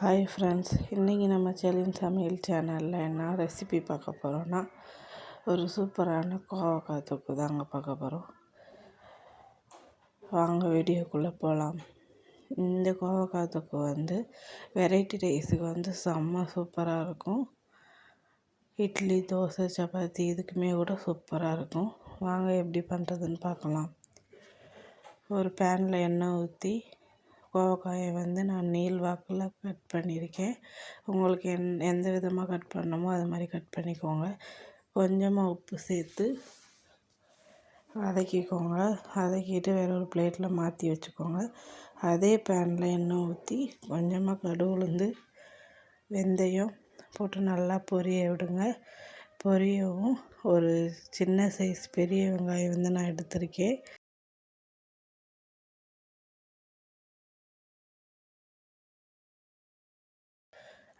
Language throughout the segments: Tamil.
ஹாய் ஃப்ரெண்ட்ஸ் இன்றைக்கி நம்ம செலின் சமையல் சேனலில் என்ன ரெசிபி பார்க்க போகிறோன்னா ஒரு சூப்பரான கோவக்காய் தொக்கு தாங்க பார்க்க போகிறோம் வாங்க வீடியோக்குள்ளே போகலாம் இந்த கோவக்காய் தொக்கு வந்து வெரைட்டி ரைஸுக்கு வந்து செம்ம சூப்பராக இருக்கும். இட்லி தோசை சப்பாத்தி இதுக்குமே கூட சூப்பராக இருக்கும். வாங்க எப்படி பண்ணுறதுன்னு பார்க்கலாம். ஒரு பேனில் எண்ணெய் ஊற்றி கோவக்காயை வந்து நான் நீள் வாக்கில் கட் பண்ணியிருக்கேன். உங்களுக்கு என் எந்த விதமாக கட் பண்ணணுமோ அது மாதிரி கட் பண்ணிக்கோங்க. கொஞ்சமாக உப்பு சேர்த்து வதக்கிக்கோங்க. வதக்கிட்டு வேற ஒரு பிளேட்டில் மாற்றி வச்சுக்கோங்க. அதே பேனில் எண்ணெய் ஊற்றி கொஞ்சமாக கடுகு உளுந்து வெந்தயம் போட்டு நல்லா பொரிய விடுங்க. பொரியவும் ஒரு சின்ன சைஸ் பெரிய வெங்காயம் வந்து நான் எடுத்திருக்கேன்.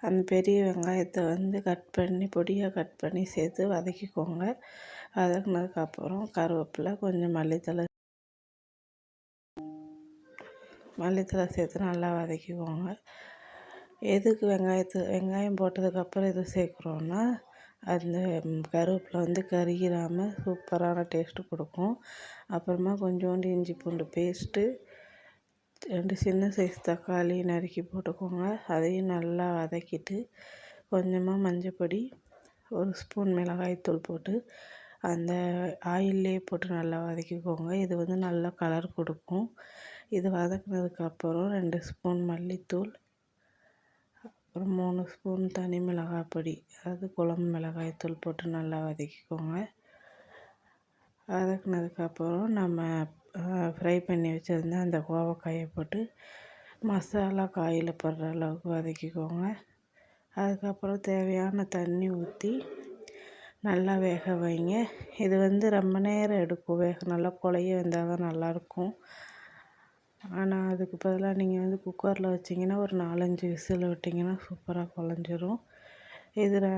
அந்த பெரிய வெங்காயத்தை வந்து கட் பண்ணி பொடியாக கட் பண்ணி சேர்த்து வதக்கிக்கோங்க. வதக்குனதுக்கப்புறம் கருவேப்பிலை கொஞ்சம் மல்லித்தலை மல்லித்தலை சேர்த்து நல்லா வதக்கிக்கோங்க. எதுக்கு வெங்காயத்து வெங்காயம் போட்டதுக்கப்புறம் எது சேர்க்குறோன்னா அந்த கருவேப்பிலை வந்து கருகிராமல் சூப்பரான டேஸ்ட்டு கொடுக்கும். அப்புறமா கொஞ்சோண்டு இஞ்சி பூண்டு பேஸ்ட்டு ரெண்டு சின்ன சைஸ் தக்காளி நறுக்கி போட்டுக்கோங்க. அதையும் நல்லா வதக்கிட்டு கொஞ்சமாக மஞ்சப்பொடி ஒரு ஸ்பூன் மிளகாய்த்தூள் போட்டு அந்த ஆயிலே போட்டு நல்லா வதக்கிக்கோங்க. இது வந்து நல்லா கலர் கொடுக்கும். இது வதக்குனதுக்கப்புறம் ரெண்டு ஸ்பூன் மல்லித்தூள் அப்புறம் மூணு ஸ்பூன் தனி மிளகாய் பொடி அதாவது குழம்பு மிளகாய்த்தூள் போட்டு நல்லா வதக்கிக்கோங்க. வதக்குனதுக்கப்புறம் நம்ம ஃப்ரை பண்ணி வச்சுருந்த அந்த கோவக்காயை போட்டு மசாலா காயில் படுற அளவுக்கு வதக்கிக்கோங்க. அதுக்கப்புறம் தேவையான தண்ணி ஊற்றி நல்லா வேக வைங்க. இது வந்து ரொம்ப நேரம் எடுக்கும். வேக நல்லா குழைய வெந்தால் தான் நல்லாயிருக்கும். ஆனால் அதுக்கு பதிலாக நீங்கள் வந்து குக்கரில் வச்சிங்கன்னா ஒரு நாலஞ்சு விசில் விட்டிங்கன்னா சூப்பராக குழஞ்சிரும். இதில்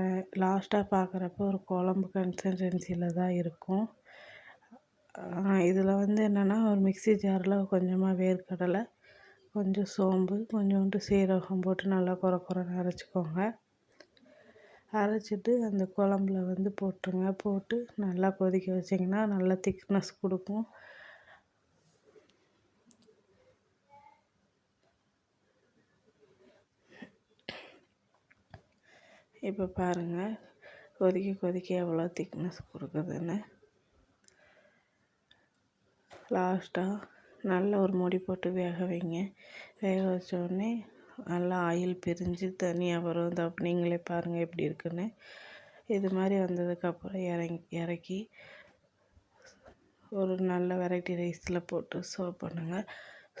லாஸ்ட்டாக பார்க்குறப்ப ஒரு குழம்பு கன்சிஸ்டன்சியில் தான் இருக்கும். இதில் வந்து என்னென்னா ஒரு மிக்சி ஜாரில் கொஞ்சமாக வேர்க்கடலை கொஞ்சம் சோம்பு கொஞ்சோண்டு சீரகம் போட்டு நல்லா குற குறன்னு அரைச்சிக்கோங்க. அரைச்சிட்டு அந்த குழம்புல வந்து போட்டுருங்க. போட்டு நல்லா கொதிக்க வச்சிங்கன்னா நல்லா திக்னஸ் கொடுக்கும். இப்போ பாருங்கள் கொதிக்க கொதிக்க எவ்வளோ திக்னஸ் கொடுக்குதுன்னு. லாஸ்ட்டாக நல்லா ஒரு மூடி போட்டு வேக வைங்க. வேக வச்சோடனே நல்லா ஆயில் பிரிஞ்சு தனியாக வரும். இந்த நீங்களே பாருங்கள் எப்படி இருக்குன்னு. இது மாதிரி வந்ததுக்கப்புறம் இறங்கி இறக்கி ஒரு நல்ல வெரைட்டி ரைஸில் போட்டு சர்வ் பண்ணுங்கள்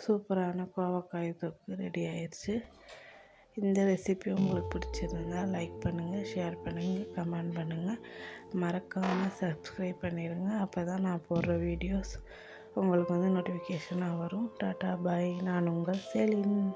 சூப்பரான கோவக்காய் தொக்கு ரெடி ஆயிடுச்சு இந்த ரெசிபி உங்களுக்கு பிடிச்சிருந்தால் லைக் பண்ணுங்கள் ஷேர் பண்ணுங்கள் கமெண்ட் பண்ணுங்கள் மறக்காமல் சப்ஸ்கிரைப் பண்ணிடுங்க. அப்போ தான் நான் போடுற வீடியோஸ் உங்களுக்கு வந்து நோட்டிஃபிகேஷனாக வரும். Tata bye. நான் உங்கள் செலின்.